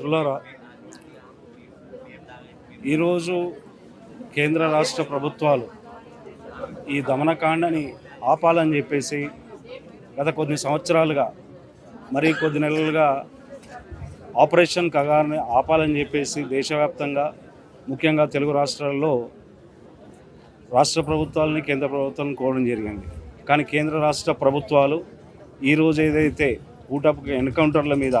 మిత్రులారా ఈరోజు కేంద్ర రాష్ట్ర ప్రభుత్వాలు ఈ దమనకాండని ఆపాలని చెప్పేసి గత కొన్ని సంవత్సరాలుగా మరి కొద్ది నెలలుగా ఆపరేషన్ కగార్ని ఆపాలని చెప్పేసి దేశవ్యాప్తంగా ముఖ్యంగా తెలుగు రాష్ట్రాల్లో రాష్ట్ర ప్రభుత్వాలని కేంద్ర ప్రభుత్వాలను కోరడం జరిగింది. కానీ కేంద్ర రాష్ట్ర ప్రభుత్వాలు ఈరోజు ఏదైతే ఊటపు ఎన్కౌంటర్ల మీద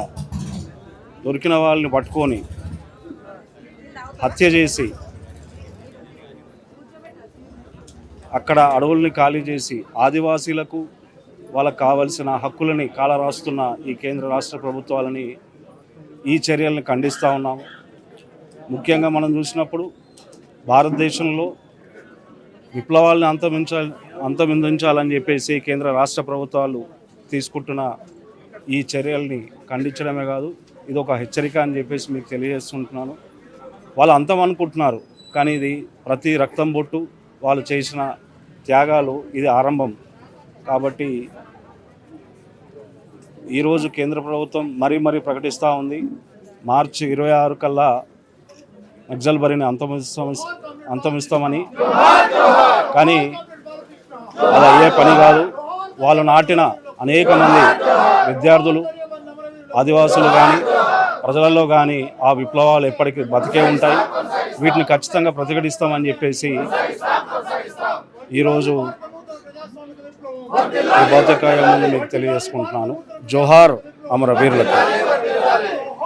దొరికిన వాళ్ళని పట్టుకొని హత్య చేసి అక్కడ అడవుల్ని ఖాళీ చేసి ఆదివాసీలకు వాళ్ళకు కావలసిన హక్కులని కాలరాస్తున్న ఈ కేంద్ర రాష్ట్ర ప్రభుత్వాలని ఈ చర్యలను ఖండిస్తూ ఉన్నాము ముఖ్యంగా మనం చూసినప్పుడు భారతదేశంలో విప్లవాలను అంతమించాలి అంతమిందించాలని చెప్పేసి కేంద్ర రాష్ట్ర ప్రభుత్వాలు తీసుకుంటున్న ఈ చర్యల్ని ఖండించడమే కాదు ఇది ఒక హెచ్చరిక అని చెప్పేసి మీకు తెలియజేస్తుంటున్నాను. వాళ్ళు అంతం అనుకుంటున్నారు కానీ ఇది ప్రతి రక్తం బొట్టు వాళ్ళు చేసిన త్యాగాలు ఇది ఆరంభం. కాబట్టి ఈరోజు కేంద్ర ప్రభుత్వం మరీ మరీ ప్రకటిస్తూ ఉంది. మార్చి ఇరవై ఆరు కల్లా నక్సల్ బరిని అంతమిస్తాం అంతమిస్తామని కానీ అది అయ్యే పని కాదు. వాళ్ళు నాటిన అనేక మంది విద్యార్థులు ఆదివాసులు కానీ ప్రజలలో కానీ ఆ విప్లవాలు ఎప్పటికీ బతికే ఉంటాయి. వీటిని ఖచ్చితంగా ప్రతిఘటిస్తామని చెప్పేసి ఈరోజు ఈ మీకు తెలియజేసుకుంటున్నాను. జోహార్ అమరవీరులకు.